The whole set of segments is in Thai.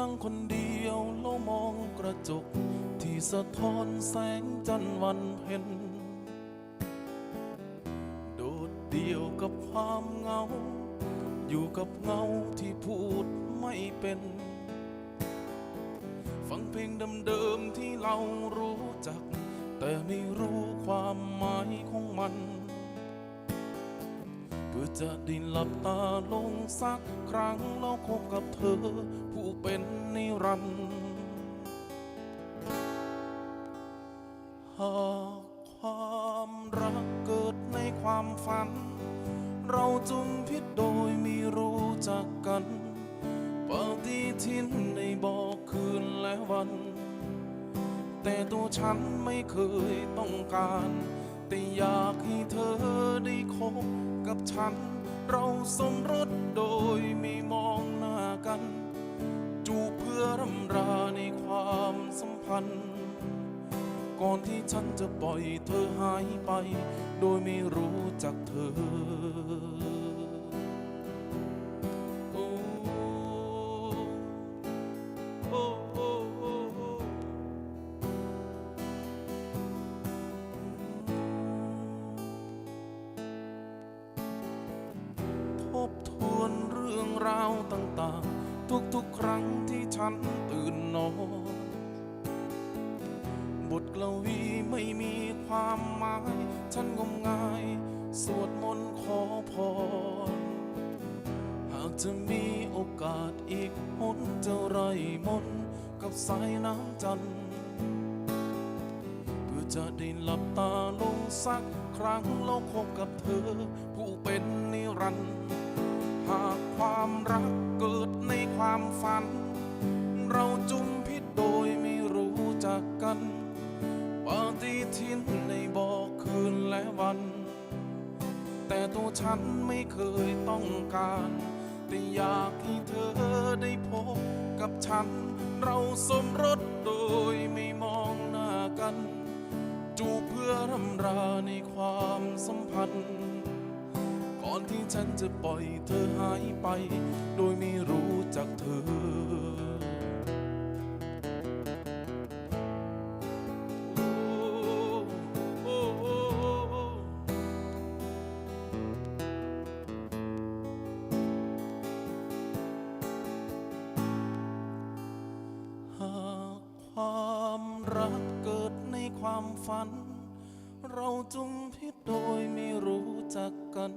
นั่งคนเดียวแล้วมองกระจก ที่สะท้อนแสงจันทร์วันเพ็ญโดดเดี่ยวกับความเหงา อยู่กับเงาที่พูดไม่เป็น ฟังเพลงเดิมๆที่เรารู้จัก แต่ไม่รู้ความหมายของมัน อจะได้หลับตาลงสักครั้งแล้วคบกับเธอ ผู้เป็นนิรันดร์หากความรักเกิดในความฝัน เราจุมพิษโดยไม่รู้จักกันปฏิทินในบอกคืนและวัน แต่ตัวฉันไม่เคยต้องการ แต่อยากให้เธอได้คบกับฉัน เราสมรสโดยไม่มองหน้ากัน จูบเพื่อรำราในความสัมพันธ์ ก่อนที่ฉันจะปล่อยเธอหายไป โดยไม่รู้จักเธอ ราวต่างๆ ทุกๆครั้งที่ฉันตื่นนอน บทกลวีไม่มีความหมาย ฉันงมงาย สวดมนต์ขอพร หากจะมีโอกาสอีกหนจะไรมนกับสายน้ำจันทร์เพื่อจะได้หลับตาลงสักครั้งแล้วคบกับเธอ ผู้เป็นนิรันดร์ ฏิทินในบอกคืนและวัน แต่ตัวฉันไม่เคยต้องการ แต่อยากให้เธอได้พบกับฉัน เราสมรสโดยไม่มองหน้ากัน จูบเพื่อรำราในความสัมพันธ์ ก่อนที่ฉันจะปล่อยเธอหายไป ดในความฝัน เราจุมพิษโดยไม่รู้จักกัน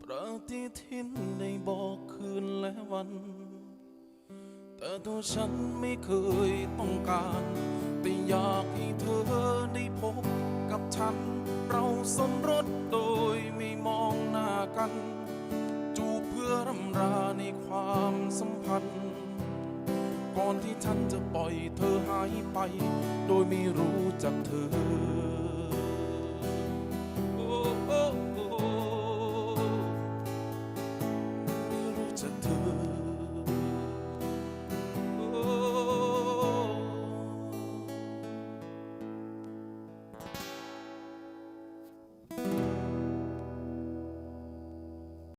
ปฏิทินในบอกคืนและวัน แต่ตัวฉันไม่เคยต้องการ แต่อยากให้เธอได้พบกับฉัน เราสมรสโดยไม่มองหน้ากัน จูบเพื่อรำราในความสัมพันธ์ ก่อนที่ฉันจะปล่อยเธอหายไป โดยไม่รู้จักเธอ